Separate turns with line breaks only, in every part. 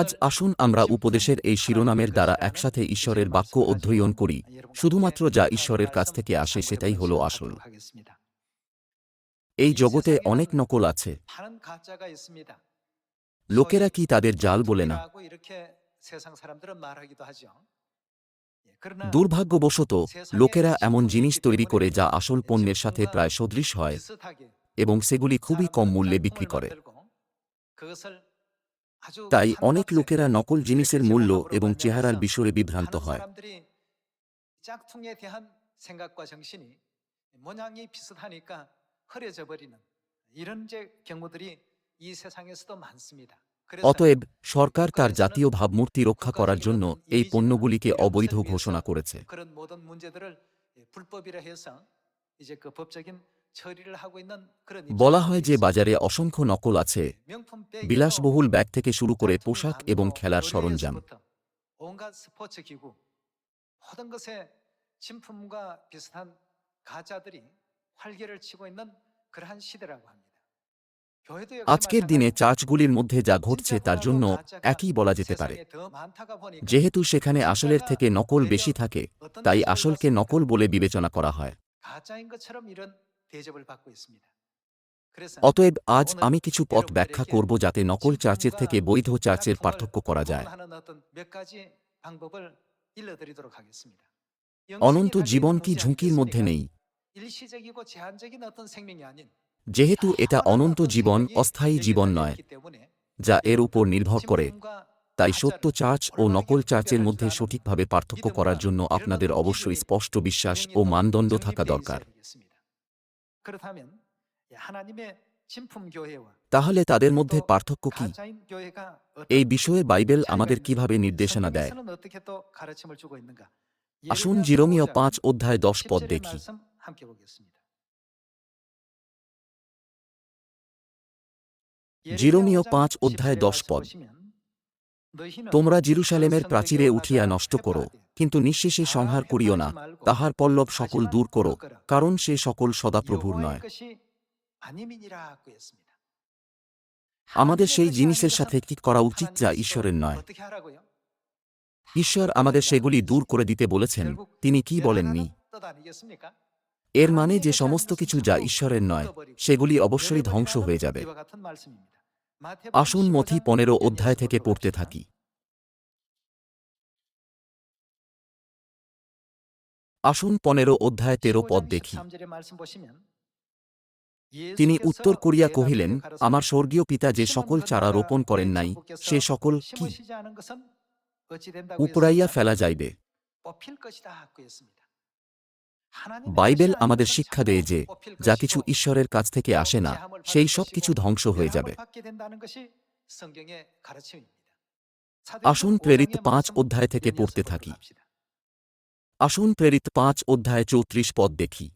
আজ আসুন আমরা উপদেশের এই শিরোনামের দ্বারা একসাথে ঈশ্বরের বাক্য অধ্যয়ন করি। শুধুমাত্র যা ঈশ্বরের কাছ থেকে আসে সেটাই হল আসল। এই জগতে অনেক নকল আছে। লোকেরা কি তাদের জাল বলে না? দুর্ভাগ্যবশত, লোকেরা এমন জিনিস তৈরি করে যা আসল পণ্যের সাথে প্রায় সদৃশ হয় এবং সেগুলি খুবই কম মূল্যে বিক্রি করে। তাই অনেক লোকেরা নকল জিনিসের মূল্য এবং চেহারার বিষয়ে বিভ্রান্ত হয়। অতএব সরকার তার জাতীয় ভাবমূর্তি রক্ষা করার জন্য এই পণ্যগুলিকে অবৈধ ঘোষণা করেছে। বলা হয় যে বাজারে অসংখ্য নকল আছে। বিলাসবহুল ব্যাগ থেকে শুরু করে পোশাক এবং খেলার সরঞ্জাম। আজকের দিনে চার্চগুলির মধ্যে যা ঘটছে তার জন্য একই বলা যেতে পারে। যেহেতু সেখানে আসলের থেকে নকল বেশি থাকে তাই আসলকে নকল বলে বিবেচনা করা হয়। অতএব আজ আমি কিছু পথ ব্যাখ্যা করব যাতে নকল চার্চের থেকে বৈধ চার্চের পার্থক্য করা যায় অনন্ত জীবন কি ঝুঁকির মধ্যে নেই যেহেতু এটা অনন্ত জীবন অস্থায়ী জীবন নয় যা এর উপর নির্ভর করে তাই সত্য চার্চ ও নকল চার্চের মধ্যে সঠিকভাবে পার্থক্য করার জন্য আপনাদের অবশ্যই স্পষ্ট বিশ্বাস ও মানদণ্ড থাকা দরকার তাহলে তাদের মধ্যে পার্থক্য কি? এই বিষয়ে বাইবেল আমাদের কীভাবে নির্দেশনা দেয়? আসুন
জিরোমীয়
পাঁচ অধ্যায় দশ পদ দেখি। জিরোমীয় পাঁচ অধ্যায় দশ পদ। তোমরা জিরুসালেমের প্রাচীরে উঠিয়া নষ্ট করো, কিন্তু নিঃশেষে সংহার করিও না। তাহার পল্লব সকল দূর করো, কারণ সে সকল সদাপ্রভুর নয়। আমাদের সেই জিনিসের সাথে কি করা উচিত যা ঈশ্বরের নয়? ঈশ্বর আমাদের সেগুলি দূর করে দিতে বলেছেন, তিনি কি বলেননি? এর মানে যে সমস্ত কিছু যা ঈশ্বরের নয়, সেগুলি অবশ্যই ধ্বংস হয়ে যাবে। আসুন মথি পনেরো অধ্যায় থেকে পড়তে থাকি। আসুন পনেরো অধ্যায় তেরো পদ দেখি। তিনি উত্তর করিয়া কহিলেন আমার স্বর্গীয় পিতা যে সকল চারা রোপণ করেন নাই সে সকল কি
উপরাইয়া
ফেলা যাইবে। বাইবেল আমাদের শিক্ষা দেয় যে যা কিছু ঈশ্বরের কাছ থেকে আসে না সেই সব কিছু ধ্বংস হয়ে যাবে। আসুন প্রেরিত পাঁচ অধ্যায় থেকে পড়তে থাকি। আসুন প্রেরিত পাঁচ অধ্যায় চৌত্রিশ পদ দেখি।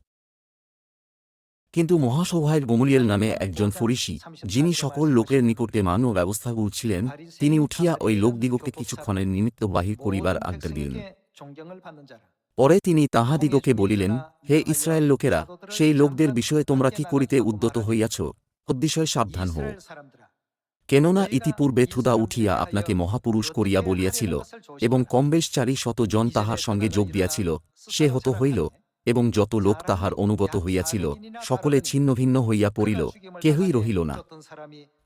কিন্তু মহাসভায় গমলিয়েল নামে একজন ফরিসি যিনি সকল লোকের নিকটে ও ব্যবস্থা করছিলেন তিনি উঠিয়া ওই লোকদিগকে কিছুক্ষণের নিমিত্ত বাহির করিবার আজ্ঞা দিলেন। পরে তিনি তাহাদিগকে বলিলেন, হে ইসরায়েল লোকেরা, সেই লোকদের বিষয়ে তোমরা কি করিতে উদ্যত হইয়াছ? অতিশয় সাবধান হও। কেননা ইতিপূর্বে থুদা উঠিয়া আপনাকে মহাপুরুষ করিয়া বলিয়াছিল এবং কমবেশ চারি শত জন তাহার সঙ্গে যোগ দিয়াছিল, সে হত হইল এবং যত লোক তাহার অনুগত হইয়াছিল, সকলে ছিন্নভিন্ন হইয়া পড়িল, কেহই রহিল না।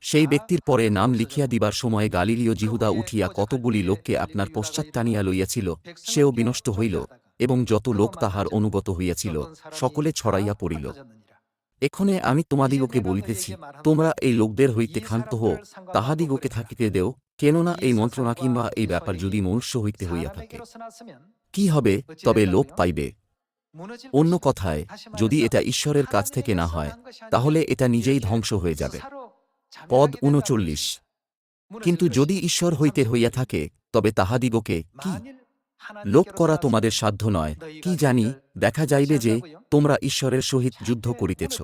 সেই ব্যক্তির পরে নাম লিখিয়া দিবার সময়ে গালিলীয় জিহুদা উঠিয়া কতগুলি লোককে আপনার পশ্চাৎ টানিয়া লইয়াছিল, সেও বিনষ্ট হইল। এবং যত লোক তাহার অনুগত হইয়াছিল সকলে ছড়াইয়া পড়িল। এক্ষণে আমি তোমাদিগকে বলিতেছি তোমরা এই লোকদের হইতে ক্ষান্ত হও তাহাদিগকে থাকিতে দেও কেননা এই মন্ত্রণা কিংবা এই ব্যাপার যদি মনুষ্য হইতে হইয়া থাকে কি হবে তবে লোপ পাইবে। অন্য কথায় যদি এটা ঈশ্বরের কাছ থেকে না হয় তাহলে এটা নিজেই ধ্বংস হয়ে যাবে। পদ উনচল্লিশ কিন্তু যদি ঈশ্বর হইতে হইয়া থাকে তবে তাহাদিগকে কি লোপ করা তোমাদের সাধ্য নয়। কি জানি দেখা যাইবে যে তোমরা ঈশ্বরের সহিত যুদ্ধ করিতেছ।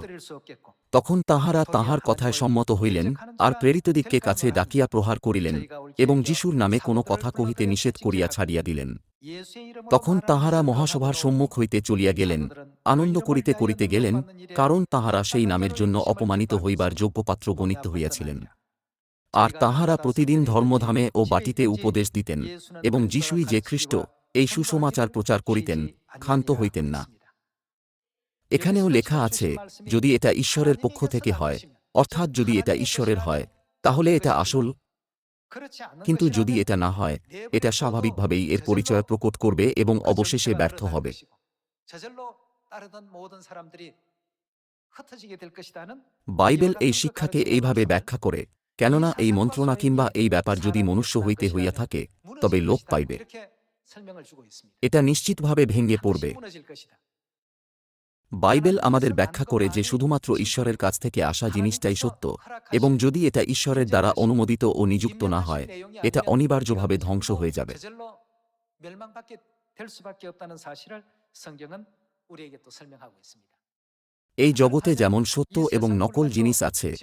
তখন তাহারা তাহার কথায় সম্মত হইলেন আর প্রেরিতদিগকে কাছে ডাকিয়া প্রহার করিলেন এবং যিশুর নামে কোনো কথা কহিতে নিষেধ করিয়া ছাড়িয়া দিলেন। তখন তাহারা মহাসভার সম্মুখ হইতে চলিয়া গেলেন। আনন্দ করিতে করিতে গেলেন কারণ তাহারা সেই নামের জন্য অপমানিত হইবার যোগ্যপাত্র গণিত হইয়াছিলেন। আর তাহারা প্রতিদিন ধর্মধামে ও বাটিতে উপদেশ দিতেন এবং যিশুই যে খ্রিস্ট এই সুসমাচার প্রচার করিতেন ক্ষান্ত হইতেন না। এখানেও লেখা আছে যদি এটা ঈশ্বরের পক্ষ থেকে হয় অর্থাৎ যদি এটা ঈশ্বরের হয় তাহলে এটা আসল। কিন্তু যদি এটা না হয় এটা স্বাভাবিকভাবেই এর পরিচয় প্রকট করবে এবং অবশেষে ব্যর্থ হবে। বাইবেল এই শিক্ষাকে এইভাবে ব্যাখ্যা করে কেননা এই মন্ত্রণা কিংবা এই ব্যাপার যদি মনুষ্য হইতে হইয়া থাকে, তবে লোপ পাইবে। এটা নিশ্চিতভাবে ভেঙে পড়বে। বাইবেল আমাদের ব্যাখ্যা করে যে শুধুমাত্র ঈশ্বরের কাছ থেকে আসা জিনিসটাই সত্য, এবং যদি এটা ঈশ্বরের দ্বারা অনুমোদিত ও নিযুক্ত না হয়, এটা অনিবার্যভাবে ধ্বংস হয়ে যাবে। এই জগতে যেমন সত্য এবং নকল জিনিস আছে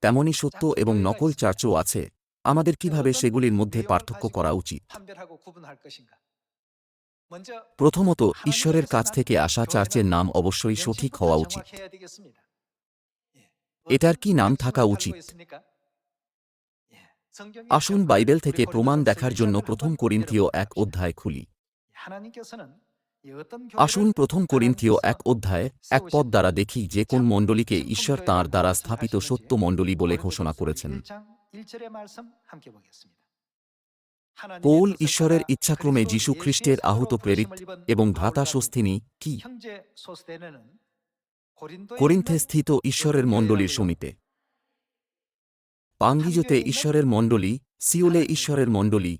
তেমনই সত্য এবং নকল চার্চও আছে। আমাদের কীভাবে সেগুলির মধ্যে পার্থক্য করা উচিত? প্রথমত ঈশ্বরের কাছ থেকে আসা চার্চের নাম অবশ্যই সঠিক হওয়া উচিত। এটার কি নাম থাকা উচিত? আসুন বাইবেল থেকে প্রমাণ দেখার জন্য প্রথম করিন্থীয় এক অধ্যায় খুলি। আসুন প্রথম করিন্থীয় এক অধ্যায় এক পদ দ্বারা দেখি যে কোন মণ্ডলীকে ঈশ্বর তাঁর দ্বারা স্থাপিত সত্য মণ্ডলী বলে ঘোষণা করেছেন। পৌল ঈশ্বরের ইচ্ছাক্রমে যীশু খ্রিস্টের আহত প্রেরিত এবং ভ্রাতা স্বস্তিনী কি? করিন্থে স্থিত ঈশ্বরের মণ্ডলীর সমিতে। পাঙ্গিজোতে ঈশ্বরের মণ্ডলী সিওলে ঈশ্বরের মণ্ডলী।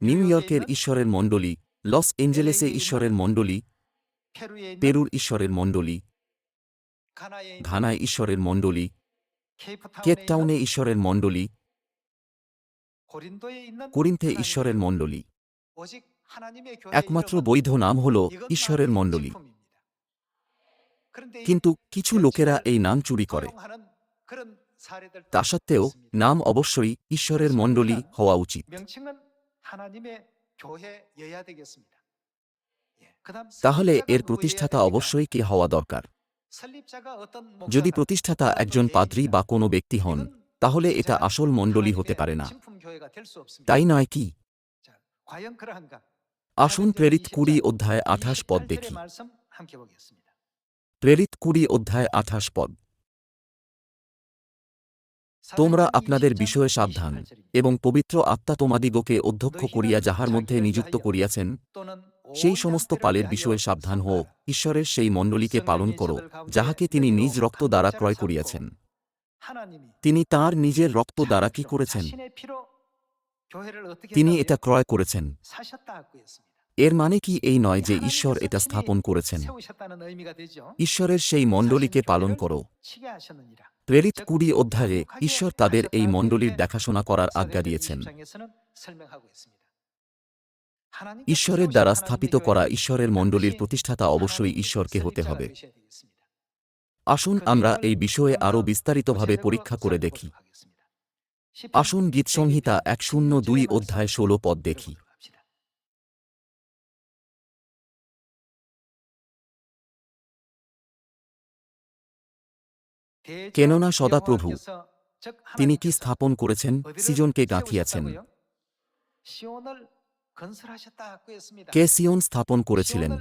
নিউ ইয়র্কের ঈশ্বরের মণ্ডলী লস এঞ্জেলেসে ঈশ্বরের মণ্ডলী, পেরুর ঈশ্বরের মণ্ডলী, ঘানায় ঈশ্বরের মণ্ডলী কেপটাউনে ঈশ্বরের মণ্ডলী, করিন্থে ঈশ্বরের মণ্ডলী। একমাত্র বৈধ নাম হল ঈশ্বরের মণ্ডলী। কিন্তু কিছু লোকেরা এই নাম চুরি করে। তা সত্ত্বেও নাম অবশ্যই ঈশ্বরের মণ্ডলী হওয়া উচিত। তাহলে এর প্রতিষ্ঠাতা অবশ্যই কে হওয়া দরকার যদি প্রতিষ্ঠাতা একজন পাদ্রী বা কোনো ব্যক্তি হন তাহলে এটা আসল মণ্ডলী হতে পারে না। তাই নয় কি? আসুন প্রেরিত কুড়ি অধ্যায় আঠাশ পদ দেখি। প্রেরিত কুড়ি অধ্যায় আঠাশ পদ। তোমরা আপনাদের বিষয়ে সাবধান এবং পবিত্র আত্মা তোমাদিগকে অধ্যক্ষ করিয়া যাহার মধ্যে নিযুক্ত করিয়াছেন, সেই সমস্ত পালের বিষয়ে সাবধান হোক ঈশ্বরের সেই মণ্ডলীকে পালন করো, যাহাকে তিনি নিজ রক্ত দ্বারা ক্রয় করিয়াছেন। তিনি তার নিজের রক্ত দ্বারা কি করেছেন? তিনি এটা ক্রয় করেছেন। এর মানে কি এই নয় যে ঈশ্বর এটা স্থাপন করেছেন? ঈশ্বরের সেই মণ্ডলীকে পালন করো। প্রেরিত কুড়ি অধ্যায়ে ঈশ্বর তাদের এই মণ্ডলীর দেখাশোনা করার আজ্ঞা দিয়েছেন। ঈশ্বরের দ্বারা স্থাপিত করা ঈশ্বরের মণ্ডলীর প্রতিষ্ঠাতা অবশ্যই ঈশ্বরকে হতে হবে। আসুন আমরা এই বিষয়ে আরও বিস্তারিতভাবে পরীক্ষা করে দেখি। আসুন গীতসংহিতা এক শূন্য দুই অধ্যায় ষোলো পদ দেখি। কেননা সদাপ্রভু, তিনি কি স্থাপন করেছেন? সিজনকে গাঁথিয়াছেন। কে সিয়ন স্থাপন করেছিলেন?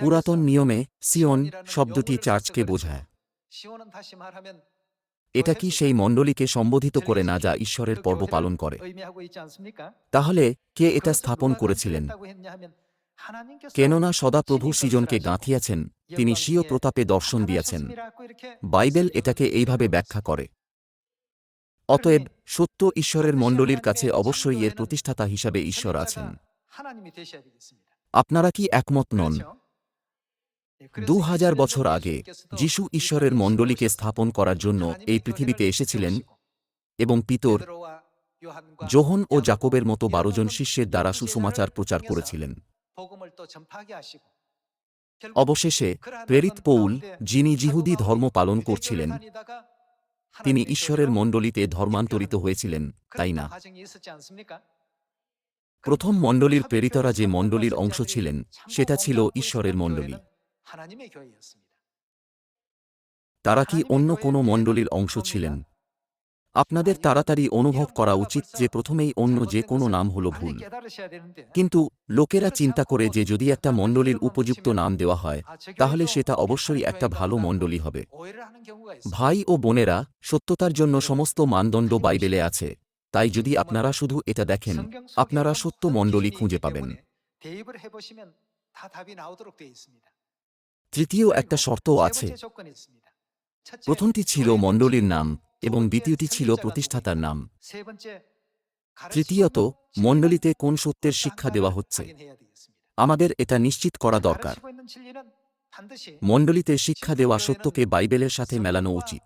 পুরাতন নিয়মে সিয়ন শব্দটি চার্চকে বোঝায়। এটা কি সেই মণ্ডলীকে সম্বোধিত করে না যা ঈশ্বরের পর্ব পালন করে? তাহলে কে এটা স্থাপন করেছিলেন? কেননা সদাপ্রভু সৃজনকে গাঁথিয়াছেন তিনি স্বীয় প্রতাপে দর্শন দিয়াছেন। বাইবেল এটাকে এইভাবে ব্যাখ্যা করে। অতএব সত্য ঈশ্বরের মণ্ডলীর কাছে অবশ্যই এর প্রতিষ্ঠাতা হিসাবে ঈশ্বর আছেন। আপনারা কি একমত নন? দু হাজার বছর আগে যিশু ঈশ্বরের মণ্ডলীকে স্থাপন করার জন্য এই পৃথিবীতে এসেছিলেন এবং পিতর জোহন ও জাকবের মতো বারোজন শিষ্যের দ্বারা সুসমাচার প্রচার করেছিলেন। অবশেষে প্রেরিত পৌল যিনি জিহুদি ধর্ম পালন করছিলেন তিনি ঈশ্বরের মণ্ডলীতে ধর্মান্তরিত হয়েছিলেন তাই না? প্রথম মণ্ডলীর প্রেরিতরা যে মণ্ডলীর অংশ ছিলেন সেটা ছিল ঈশ্বরের মণ্ডলী। তারা কি অন্য কোনো মণ্ডলীর অংশ ছিলেন? আপনাদের তাড়াতাড়ি অনুভব করা উচিত যে প্রথমেই অন্য যে কোনো নাম হলো ভুল। কিন্তু লোকেরা চিন্তা করে যে যদি একটা মণ্ডলীর উপযুক্ত নাম দেওয়া হয়, তাহলে সেটা অবশ্যই একটা ভালো মণ্ডলী হবে। ভাই ও বোনেরা, সত্যতার জন্য সমস্ত মানদণ্ড বাইবেলে আছে। তাই যদি আপনারা শুধু এটা দেখেন, আপনারা সত্য মণ্ডলী খুঁজে পাবেন। তৃতীয় একটা
শর্ত
আছে। প্রথমটি ছিল মণ্ডলীর নাম। এবং দ্বিতীয়টি ছিল প্রতিষ্ঠাতার নাম। তৃতীয়ত, মণ্ডলীতে কোন সত্যের শিক্ষা দেওয়া হচ্ছে? আমাদের এটা নিশ্চিত করা দরকার। মণ্ডলীতে শিক্ষা দেওয়া সত্যকে বাইবেলের সাথে মেলানো উচিত।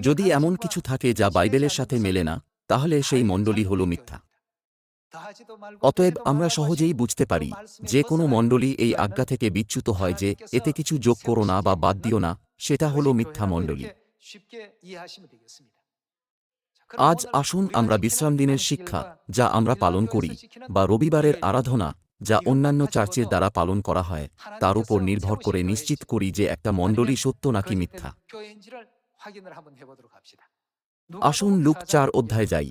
যদি এমন কিছু থাকে যা বাইবেলের সাথে মেলে না, তাহলে সেই মণ্ডলী হল মিথ্যা। অতএব আমরা সহজেই বুঝতে পারি, যে কোনো মণ্ডলী এই আজ্ঞা থেকে বিচ্যুত হয় যে, এতে কিছু যোগ করো না বা বাদ দিও না সেটা হল মিথ্যা মণ্ডলী। আজ আসুন আমরা বিশ্রাম দিনের শিক্ষা যা আমরা পালন করি বা রবিবারের আরাধনা যা অন্যান্য চার্চের দ্বারা পালন করা হয় তার উপর নির্ভর করে নিশ্চিত করি যে একটা মণ্ডলী সত্য নাকি মিথ্যা। আসুন লুক চার অধ্যায় যাই।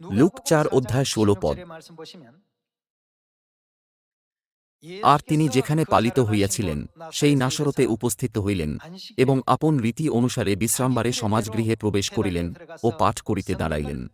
লুক চার অধ্যায় ষোলো পদ। আর তিনি যেখানে পালিত হইয়াছিলেন, সেই নাসরতে উপস্থিত হইলেন এবং আপন রীতি অনুসারে বিশ্রামবারে সমাজগৃহে প্রবেশ করিলেন ও পাঠ করিতে দাঁড়াইলেন।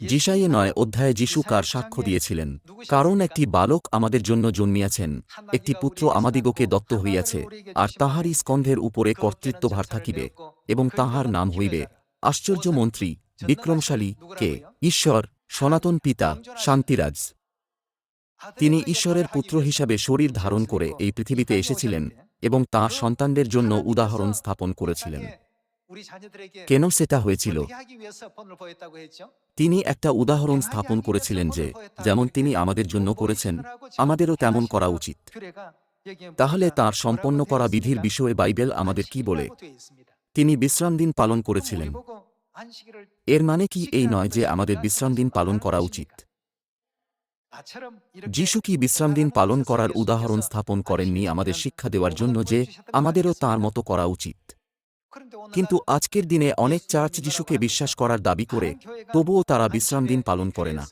যিশাইয়ে নয় অধ্যায়ে যিশু কার সাক্ষ্য দিয়েছিলেন, কারণ একটি বালক আমাদের জন্য জন্মিয়াছেন, একটি পুত্র আমাদিগকে দত্ত হইয়াছে, আর তাহারই স্কন্ধের উপরে কর্তৃত্বভার থাকিবে এবং তাহার নাম হইবে আশ্চর্য মন্ত্রী বিক্রমশালী, কে? ঈশ্বর। সনাতন পিতা, শান্তিরাজ। তিনি ঈশ্বরের পুত্র হিসাবে শরীর ধারণ করে এই পৃথিবীতে এসেছিলেন এবং তাঁর সন্তানদের জন্য উদাহরণ স্থাপন করেছিলেন। কেন সেটা হয়েছিল? তিনি একটা উদাহরণ স্থাপন করেছিলেন যে, যেমন তিনি আমাদের জন্য করেছেন, আমাদেরও তেমন করা উচিত। তাহলে তার সম্পন্ন করা বিধির বিষয়ে বাইবেল আমাদের কি বলে? তিনি বিশ্রাম দিন পালন করেছিলেন। এর মানে কি এই নয় যে আমাদের বিশ্রাম দিন পালন করা উচিত? যিশু কি বিশ্রাম দিন পালন করার উদাহরণ স্থাপন করেননি আমাদের শিক্ষা দেওয়ার জন্য যে আমাদেরও তার মতো করা উচিত। কিন্তু আজকের দিনে অনেক চার্চ যিশুকে বিশ্বাস করার দাবি করে তবুও তারা বিশ্রাম দিন পালন করে না।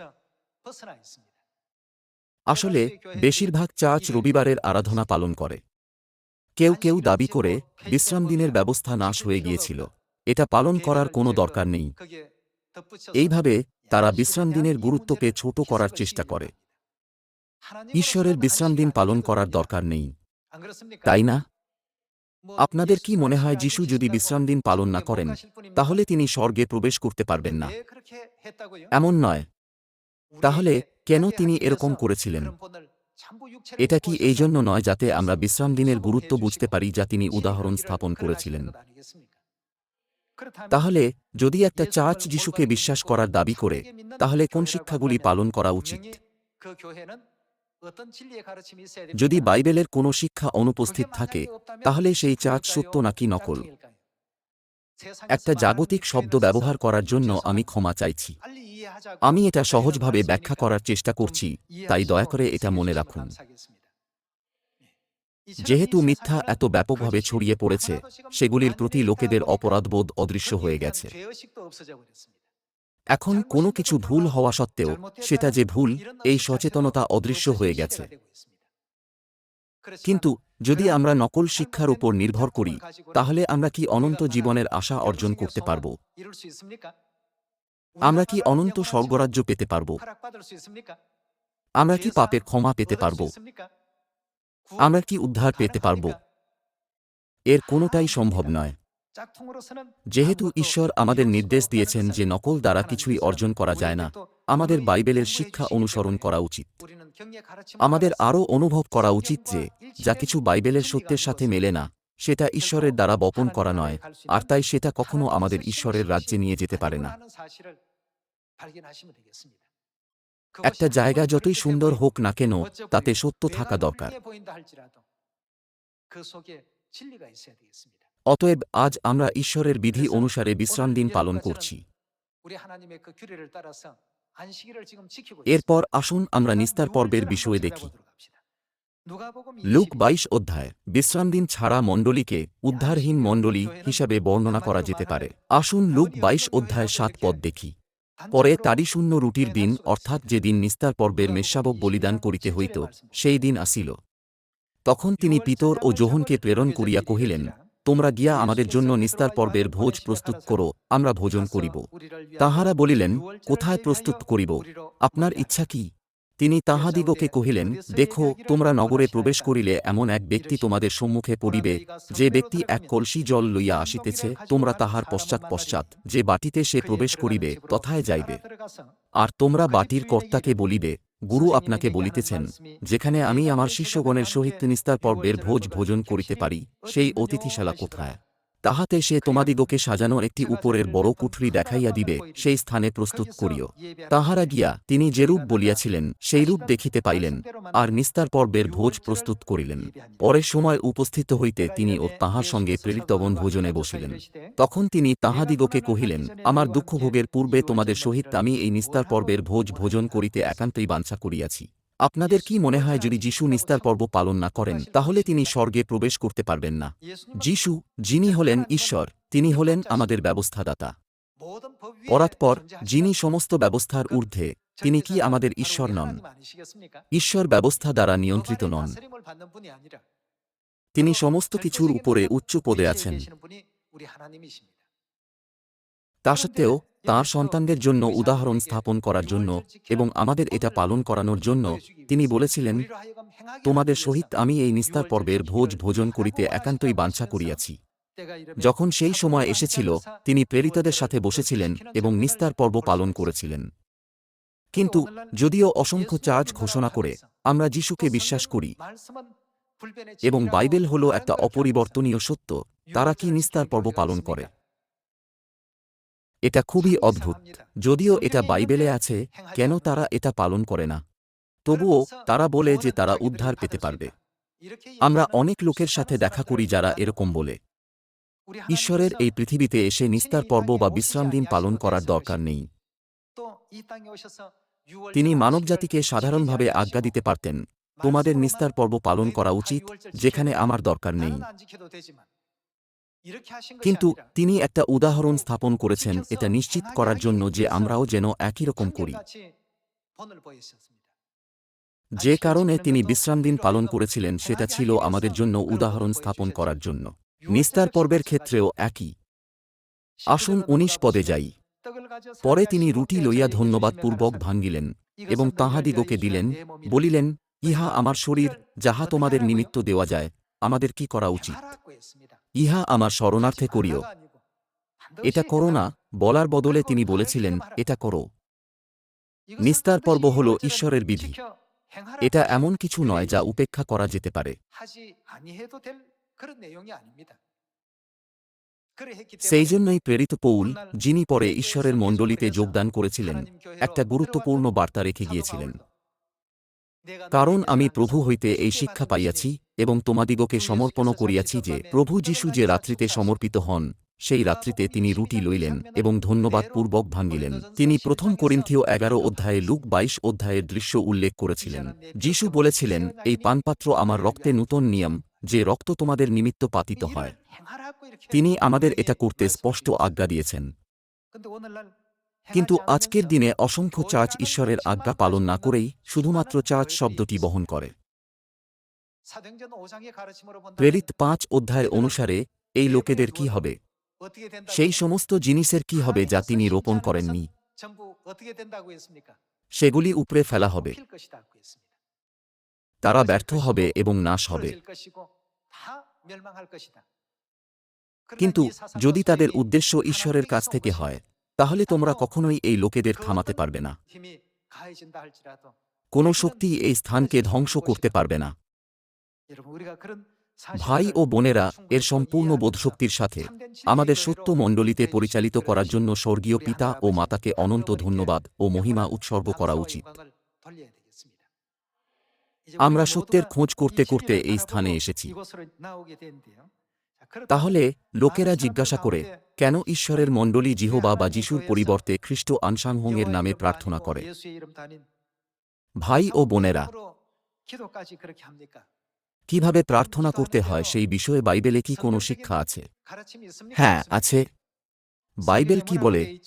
আসলে বেশিরভাগ চার্চ রবিবারের আরাধনা পালন করে। কেউ কেউ দাবি করে বিশ্রাম দিনের ব্যবস্থা নাশ হয়ে গিয়েছিল। এটা পালন করার কোনো দরকার নেই। এইভাবে তারা বিশ্রাম দিনের গুরুত্বকে ছোট করার চেষ্টা করে। ঈশ্বরের বিশ্রাম দিন পালন করার দরকার নেই। তাই না? আপনাদের কি মনে হয় যিশু যদি বিশ্রাম দিন পালন না করেন, তাহলে তিনি স্বর্গে প্রবেশ করতে পারবেন না? এমন নয়। তাহলে কেন তিনি এরকম করেছিলেন? এটা কি এই জন্য নয় যাতে আমরা বিশ্রাম দিনের গুরুত্ব বুঝতে পারি যা তিনি উদাহরণ স্থাপন করেছিলেন? তাহলে যদি একটা চার্চ যিশুকে বিশ্বাস করার দাবি করে তাহলে কোন শিক্ষাগুলি পালন করা উচিত? যদি বাইবেলের কোনো শিক্ষা অনুপস্থিত থাকে তাহলে সেই চার্চ সত্য নাকি নকল? একটা জাগতিক শব্দ ব্যবহার করার জন্য আমি ক্ষমা চাইছি। আমি এটা সহজভাবে ব্যাখ্যা করার চেষ্টা করছি তাই দয়া করে এটা মনে রাখুন। যেহেতু মিথ্যা এত ব্যাপকভাবে ছড়িয়ে পড়েছে সেগুলির প্রতি লোকেদের অপরাধবোধ অদৃশ্য হয়ে গেছে। এখন কোনো কিছু ভুল হওয়া সত্ত্বেও সেটা যে ভুল এই সচেতনতা অদৃশ্য হয়ে গেছে। কিন্তু যদি আমরা নকল শিক্ষার উপর নির্ভর করি তাহলে আমরা কি অনন্ত জীবনের আশা অর্জন করতে পারব? আমরা কি অনন্ত স্বর্গরাজ্য পেতে পারব? আমরা কি পাপের ক্ষমা পেতে পারব? আমরা কি উদ্ধার পেতে পারব? এর কোনোটাই সম্ভব নয়। যেহেতু ঈশ্বর আমাদের নির্দেশ দিয়েছেন যে নকল দ্বারা কিছুই অর্জন করা যায় না, আমাদের বাইবেলের শিক্ষা অনুসরণ করা উচিত। আমাদের আরও অনুভব করা উচিত যে, যা কিছু বাইবেলের সত্যের সাথে মেলে না, সেটা ঈশ্বরের দ্বারা বপন করা নয়, আর তাই সেটা কখনো আমাদের ঈশ্বরের রাজ্যে নিয়ে যেতে পারে না। একটা জায়গা যতই সুন্দর হোক না কেন তাতে সত্য থাকা দরকার। অতএব আজ আমরা ঈশ্বরের বিধি অনুসারে বিশ্রাম দিন পালন করছি। এরপর আসুন আমরা নিস্তার পর্বের বিষয়ে দেখি। লুক বাইশ অধ্যায় বিশ্রাম দিন ছাড়া মণ্ডলীকে উদ্ধারহীন মণ্ডলী হিসাবে বর্ণনা করা যেতে পারে। আসুন লুক বাইশ অধ্যায় সাত পদ দেখি। পরে তারি শূন্য রুটির দিন অর্থাৎ যেদিন নিস্তার পর্বের মেষাবক বলিদান করিতে হইত সেই দিন আসিল। তখন তিনি পিতর ও জোহনকে প্রেরণ করিয়া কহিলেন তোমরা গিয়া আমাদের জন্য নিস্তার পর্বের ভোজ প্রস্তুত করো আমরা ভোজন করিব। তাহারা বলিলেন কোথায় প্রস্তুত করিব? আপনার ইচ্ছা কি? তিনি তাহাদিগকে কহিলেন, দেখো, তোমরা নগরে প্রবেশ করিলে এমন এক ব্যক্তি তোমাদের সম্মুখে পড়িবে, যে ব্যক্তি এক কলসি জল লইয়া আসিতেছে, তোমরা তাহার পশ্চাৎ পশ্চাৎ, যে বাটিতে সে প্রবেশ করিবে, তথায় যাইবে। আর তোমরা বাটির কর্তাকে বলিবে, গুরু আপনাকে বলিতেছেন, যেখানে আমি আমার শিষ্যগণের সহিত নিস্তার পর্বের ভোজ ভোজন করিতে পারি, সেই অতিথিশালা কোথায়? তাহাতে সে তোমাদিগকে সাজানো একটি উপরের বড় কুঠরি দেখাইয়া দিবে, সেই স্থানে প্রস্তুত করিও। তাহারা গিয়া তিনি যেরূপ বলিয়াছিলেন, সেইরূপ দেখিতে পাইলেন, আর নিস্তার পর্বের ভোজ প্রস্তুত করিলেন। পরের সময় উপস্থিত হইতে তিনি ও তাহার সঙ্গে প্রেরিতবন ভোজনে বসিলেন। তখন তিনি তাহাদিগকে কহিলেন, আমার দুঃখভোগের পূর্বে তোমাদের সহিত আমি এই নিস্তার পর্বের ভোজ ভোজন করিতে একান্তই বাঞ্ছা করিয়াছি। আপনাদের কি মনে হয় যদি যিশু নিস্তার পর্ব পালন না করেন, তাহলে তিনি স্বর্গে প্রবেশ করতে পারবেন না। যিশু, যিনি হলেন ঈশ্বর, তিনি হলেন আমাদের ব্যবস্থাদাতা। পরাৎপর, যিনি সমস্ত ব্যবস্থার ঊর্ধ্বে, তিনি কি আমাদের ঈশ্বর নন? ঈশ্বর ব্যবস্থা দ্বারা নিয়ন্ত্রিত নন। তিনি সমস্ত কিছুর উপরে উচ্চ পদে আছেন। তা সত্ত্বেও, তাঁর সন্তানদের জন্য উদাহরণ স্থাপন করার জন্য এবং আমাদের এটা পালন করানোর জন্য তিনি বলেছিলেন, তোমাদের সহিত আমি এই নিস্তার পর্বের ভোজ ভোজন করিতে একান্তই বাঞ্ছা করিয়াছি। যখন সেই সময় এসেছিল, তিনি প্রেরিতদের সাথে বসেছিলেন এবং নিস্তার পর্ব পালন করেছিলেন। কিন্তু যদিও অসংখ্য চার্জ ঘোষণা করে, আমরা যিশুকে বিশ্বাস করি এবং বাইবেল হল একটা অপরিবর্তনীয় সত্য, তারা কি নিস্তার পর্ব পালন করে? এটা খুবই অদ্ভুত। যদিও এটা বাইবেলে আছে, কেন তারা এটা পালন করে না? তবুও তারা বলে যে তারা উদ্ধার পেতে পারবে। আমরা অনেক লোকের সাথে দেখা করি যারা এরকম বলে। ঈশ্বরের এই পৃথিবীতে এসে নিস্তার পর্ব বা বিশ্রাম দিন পালন করার দরকার নেই। তিনি মানবজাতিকে সাধারণভাবে আজ্ঞা দিতে পারতেন, তোমাদের নিস্তার পর্ব পালন করা উচিত, যেখানে আমার দরকার নেই। কিন্তু তিনি একটা উদাহরণ স্থাপন করেছেন এটা নিশ্চিত করার জন্য যে আমরাও যেন একই রকম করি যে কারণে তিনি বিশ্রাম দিন পালন করেছিলেন সেটা ছিল আমাদের জন্য উদাহরণ স্থাপন করার জন্য নিস্তার পর্বের ক্ষেত্রেও একই আসুন উনিশ পদে যাই পরে তিনি রুটি লইয়া ধন্যবাদপূর্বক ভাঙ্গিলেন এবং তাহাদিগকে দিলেন বলিলেন ইহা আমার শরীর যাহা তোমাদের নিমিত্ত দেওয়া যায় আমাদের কি করা উচিত ইহা আমার শরণার্থে করিও। এটা করো না, বলার বদলে তিনি বলেছিলেন, এটা করো। নিস্তার পর্ব হল ঈশ্বরের বিধি। এটা এমন কিছু নয় যা উপেক্ষা করা যেতে পারে। সেই জন্যই প্রেরিত পৌল, যিনি পরে ঈশ্বরের মণ্ডলীতে যোগদান করেছিলেন, একটা গুরুত্বপূর্ণ বার্তা রেখে গিয়েছিলেন। কারণ আমি প্রভু হইতে এই শিক্ষা পাইয়াছি এবং তোমাদিগকে সমর্পণ করিয়াছি যে প্রভু যিশু যে রাত্রিতে সমর্পিত হন সেই রাত্রিতে তিনি রুটি লইলেন এবং ধন্যবাদ পূর্বক ভাঙ্গিলেন। তিনি প্রথম করিন্থীয় এগারো অধ্যায়ে লুক বাইশ অধ্যায়ের দৃশ্য উল্লেখ করেছিলেন। যিশু বলেছিলেন এই পানপাত্র আমার রক্তে নূতন নিয়ম যে রক্ত তোমাদের নিমিত্ত পাতিত হয়। তিনি আমাদের এটা করতে স্পষ্ট আজ্ঞা দিয়েছেন। কিন্তু আজকের দিনে অসংখ্য চার্চ ঈশ্বরের আজ্ঞা পালন না করেই শুধুমাত্র চার্চ শব্দটি বহন করে। প্রেরিত পাঁচ অধ্যায়ের অনুসারে এই লোকেদের কি হবে? সেই সমস্ত জিনিসের কি হবে যা তিনি রোপণ করেননি? সেগুলি উপরে ফেলা হবে। তারা ব্যর্থ হবে এবং নাশ হবে। কিন্তু যদি তাদের উদ্দেশ্য ঈশ্বরের কাছ থেকে হয় তাহলে তোমরা কখনোই এই লোকেদের থামাতে পারবে না। কোনো শক্তি এই স্থানকে ধ্বংস করতে পারবে না। ভাই ও বোনেরা, এর সম্পূর্ণ বোধশক্তির সাথে আমাদের সত্য মণ্ডলীতে পরিচালিত করার জন্য স্বর্গীয় পিতা ও মাতাকে অনন্ত ধন্যবাদ ও মহিমা উৎসর্গ করা উচিত। আমরা সত্যের খোঁজ করতে করতে এই স্থানে এসেছি। তাহলে লোকেরা জিজ্ঞাসা করে কেন ঈশ্বরের মণ্ডলী জিহোবা বা যিশুর পরিবর্তে খ্রিস্ট আনসাংহংয়ের নামে প্রার্থনা করে। ভাই ও বোনেরা কীভাবে প্রার্থনা করতে হয় সেই বিষয়ে বাইবেলে কি কোনো শিক্ষা আছে? হ্যাঁ আছে। বাইবেল কি বলে?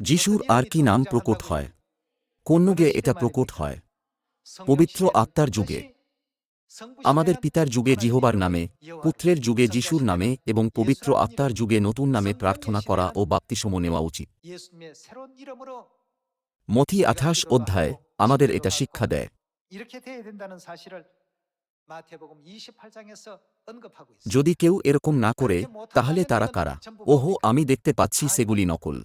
যিশুর আর কি নাম প্রকট হয়? কোন যুগে এটা প্রকট হয়? পবিত্র আত্মার যুগে। আমাদের পিতার যুগে জিহবার নামে পুত্রের যুগে যিশুর নামে এবং পবিত্র আত্মার যুগে নতুন নামে প্রার্থনা করা ও বাপ্তিসম নেওয়া উচিত। মথি আঠাশ অধ্যায় আমাদের এটা শিক্ষা দেয়। যদি কেউ এরকম না করে তাহলে তারা কারা? ওহো আমি দেখতে পাচ্ছি সেগুলি নকল।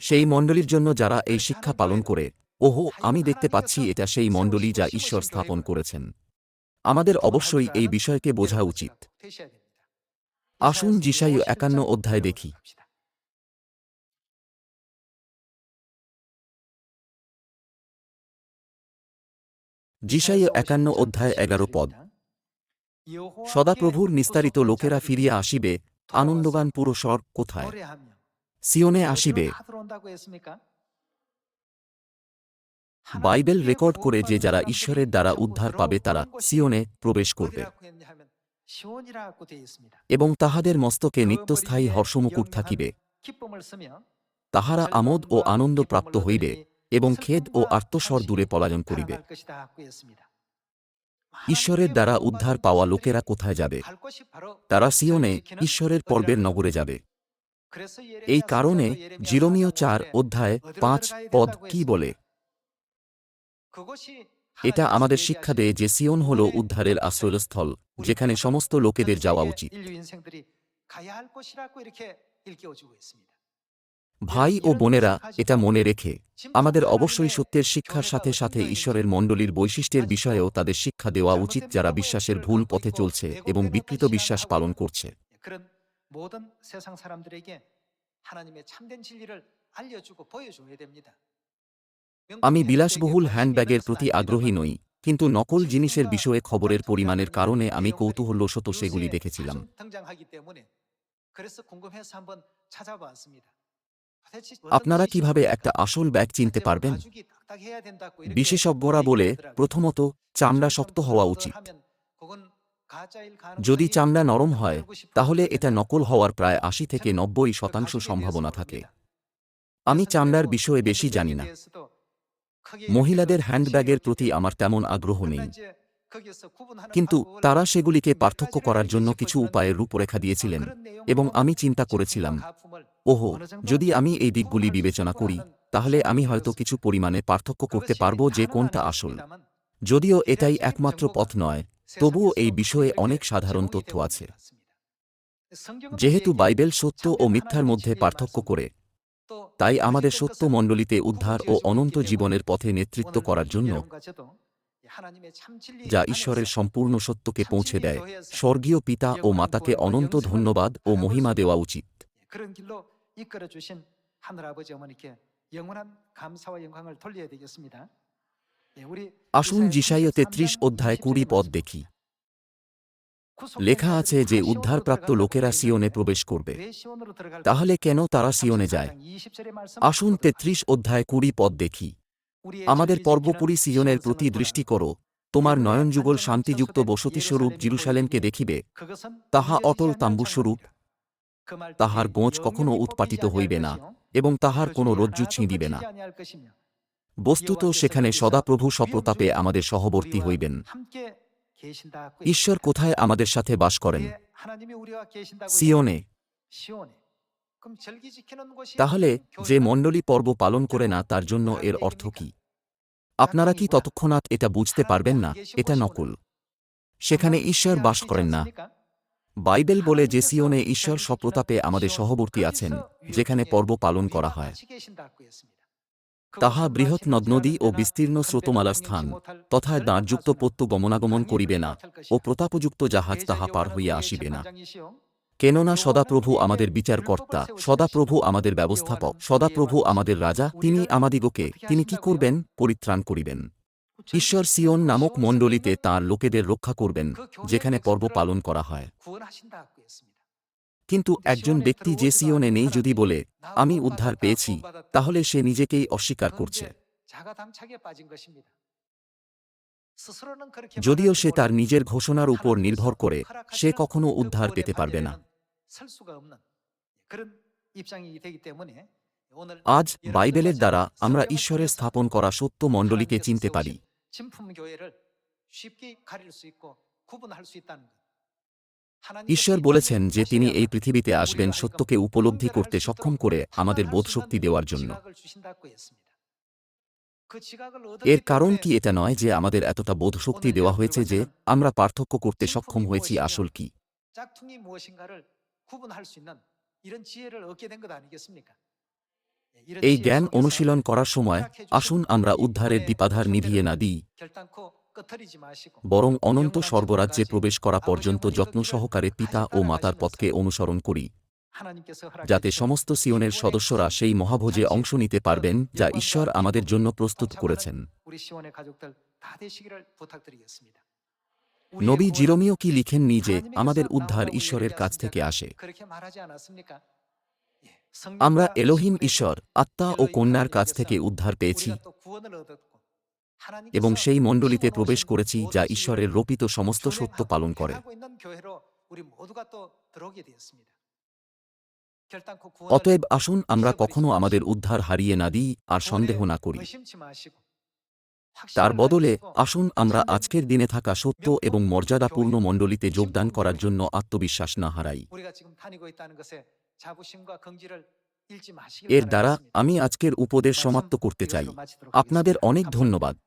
সেই মণ্ডলীর জন্য যারা এই শিক্ষা পালন করে ওহো আমি দেখতে পাচ্ছি এটা সেই মণ্ডলী যা ঈশ্বর স্থাপন করেছেন। আমাদের অবশ্যই এই বিষয়কে বোঝা উচিত। আসুন জিসাই একান্ন অধ্যায় দেখি। জিসাই একান্ন অধ্যায় এগারো পদ। সদাপ্রভুর নিস্তারিত লোকেরা ফিরিয়া আসিবে, আনন্দবান পুরসর কোথায়? সিওনে আসিবে। বাইবেল রেকর্ড করে যে যারা ঈশ্বরের দ্বারা উদ্ধার পাবে তারা সিওনে প্রবেশ করবে। এবং তাহাদের মস্তকে নিত্যস্থায়ী হর্ষমুকুট থাকিবে। তাহারা আমোদ ও আনন্দ প্রাপ্ত হইবে এবং খেদ ও আত্মস্বর দূরে পলায়ন করিবে। ঈশ্বরের দ্বারা উদ্ধার পাওয়া লোকেরা কোথায় যাবে? তারা সিওনে ঈশ্বরের পর্বের নগরে যাবে। এই কারণে জিরোমীয় চার অধ্যায় পাঁচ পদ কি বলে? এটা
하나님께서
আমাদের
얘기하신
শিক্ষা দেয় যে সিওন হল উদ্ধারের আশ্রয়স্থল যেখানে সমস্ত লোকেদের যাওয়া
전
উচিত
세계 인류 인생들이 가야 할 곳이라고 이렇게 일깨워주고 있습니다.
ভাই ও বোনেরা এটা মনে রেখে আমাদের অবশ্যই সত্যের শিক্ষার সাথে সাথে ঈশ্বরের মণ্ডলীর বৈশিষ্ট্যের বিষয়েও তাদের শিক্ষা দেওয়া উচিত যারা বিশ্বাসের ভুল পথে চলছে এবং বিকৃত বিশ্বাস পালন করছে
그런 모든 세상 사람들에게 하나님의 참된 진리를 알려주고 보여줘야 됩니다.
আমি বিলাসবহুল হ্যান্ডব্যাগের প্রতি আগ্রহী নই, কিন্তু নকল জিনিসের বিষয়ে খবরের পরিমাণের কারণে আমি কৌতূহলবশত সেগুলি দেখেছিলাম। আপনারা কীভাবে একটা আসল ব্যাগ চিনতে পারবেন? বিশেষজ্ঞরা বলে, প্রথমত, চামড়া শক্ত হওয়া উচিত। যদি চামড়া নরম হয়, তাহলে এটা নকল হওয়ার প্রায় আশি থেকে নব্বই শতাংশ সম্ভাবনা থাকে। আমি চামড়ার বিষয়ে বেশি জানি না। মহিলাদের হ্যান্ডব্যাগের প্রতি আমার তেমন আগ্রহ নেই কিন্তু তারা সেগুলিকে পার্থক্য করার জন্য কিছু উপায়ের রূপরেখা দিয়েছিলেন এবং আমি চিন্তা করেছিলাম ওহো যদি আমি এই দিকগুলি বিবেচনা করি তাহলে আমি হয়তো কিছু পরিমাণে পার্থক্য করতে পারব যে কোনটা আসল যদিও এটাই একমাত্র পথ নয় তবুও এই বিষয়ে অনেক সাধারণ তথ্য আছে যেহেতু বাইবেল সত্য ও মিথ্যার মধ্যে পার্থক্য করে তাই আমাদের সত্য মণ্ডলীতে উদ্ধার ও অনন্ত জীবনের পথে নেতৃত্ব করার জন্য যা ঈশ্বরের সম্পূর্ণ সত্যকে পৌঁছে দেয়। স্বর্গীয় পিতা ও মাতাকে অনন্ত ধন্যবাদ ও মহিমা দেওয়া উচিত। আসুন জিসাইয় তেত্রিশ অধ্যায় কুড়ি পদ দেখি। লেখা আছে যে উদ্ধারপ্রাপ্ত লোকেরা সিওনে প্রবেশ করবে তাহলে কেন তারা সিওনে যায় আসুন তেত্রিশ অধ্যায় কুড়ি পদ দেখি আমাদের পর্বপুরী সিওনের প্রতি দৃষ্টি করো তোমার নয়নযুগল শান্তিযুক্ত বসতিস্বরূপ জিরুসালেমকে দেখিবে তাহা অটল তাম্বুস্বরূপ তাহার গোঁজ কখনো উৎপাটিত হইবে না এবং তাহার কোনো রজ্জু ছিঁড়িবে না বস্তুত সেখানে সদাপ্রভু সপ্রতাপে আমাদের সহবর্তী হইবেন ঈশ্বর কোথায় আমাদের সাথে বাস করেন? সিওনে তাহলে যে মণ্ডলী পর্ব পালন করে না তার জন্য এর অর্থ কি? আপনারা কি ততক্ষণাৎ এটা বুঝতে পারবেন না? এটা নকল। সেখানে ঈশ্বর বাস করেন না। বাইবেল বলে যে সিওনে ঈশ্বর সপ্রতাপে আমাদের সহবর্তী আছেন যেখানে পর্ব পালন করা হয়। তাহা বৃহৎ নদনদী ও বিস্তীর্ণ স্রোতমালা স্থান তথায় দাঁড়যুক্ত পত্তু গমনাগমন করিবে না ও প্রতাপযুক্ত জাহাজ তাহা পার হইয়া আসিবে না। কেননা সদাপ্রভু আমাদের বিচারকর্তা, সদাপ্রভু আমাদের ব্যবস্থাপক, সদাপ্রভু আমাদের রাজা, তিনি আমাদিগকে, তিনি কি করবেন? পরিত্রাণ করিবেন। ঈশ্বর সিওন নামক মণ্ডলীতে তাঁর লোকেদের রক্ষা করবেন, যেখানে পর্ব পালন করা হয়। কিন্তু একজন ব্যক্তি যে সিওনে নেই যদি বলে, আমি উদ্ধার পেয়েছি, তাহলে সে নিজেকেই অস্বীকার করছে। যদিও সে তার নিজের ঘোষণার উপর নির্ভর করে, সে কখনো উদ্ধার পেতে পারবে না। আজ বাইবেলের দ্বারা আমরা ঈশ্বরের স্থাপন করা সত্য মণ্ডলীকে চিনতে পারি। ঈশ্বর বলেছেন যে তিনি এই পৃথিবীতে আসবেন সত্যকে উপলব্ধি করতে সক্ষম করে আমাদের বোধশক্তি দেওয়ার জন্য। এর কারণ কি এটা নয় যে আমাদের এতটা বোধশক্তি দেওয়া হয়েছে যে আমরা পার্থক্য করতে সক্ষম হয়েছি আসল কি? এই জ্ঞান অনুশীলন করার সময় আসুন আমরা উদ্ধারের দীপাধার নিভিয়ে না দিই। বরং অনন্ত সর্বরাজ্যে প্রবেশ করা পর্যন্ত যত্ন সহকারে পিতা ও মাতার পথকে অনুসরণ করি যাতে সমস্ত সিওনের সদস্যরা সেই মহাভোজে অংশ নিতে পারবেন যা ঈশ্বর আমাদের জন্য প্রস্তুত করেছেন নবী জিরোমিও কি
লিখেন নিজে
আমাদের উদ্ধার ঈশ্বরের কাছ থেকে আসে আমরা এলোহিম ঈশ্বর আত্মা ও কন্যার কাছ থেকে উদ্ধার পেয়েছি এবং সেই মণ্ডলীতে প্রবেশ করেছি যা ঈশ্বরের রোপিত সমস্ত সত্য পালন করে। অতএব আসুন আমরা কখনো আমাদের উদ্ধার হারিয়ে না দিই আর সন্দেহ না করি। তার বদলে আসুন আমরা আজকের দিনে থাকা সত্য এবং মর্যাদাপূর্ণ মণ্ডলীতে যোগদান করার জন্য আত্মবিশ্বাস না হারাই। এর দ্বারা আমি আজকের উপদেশ সমাপ্ত করতে চাই। আপনাদের অনেক ধন্যবাদ।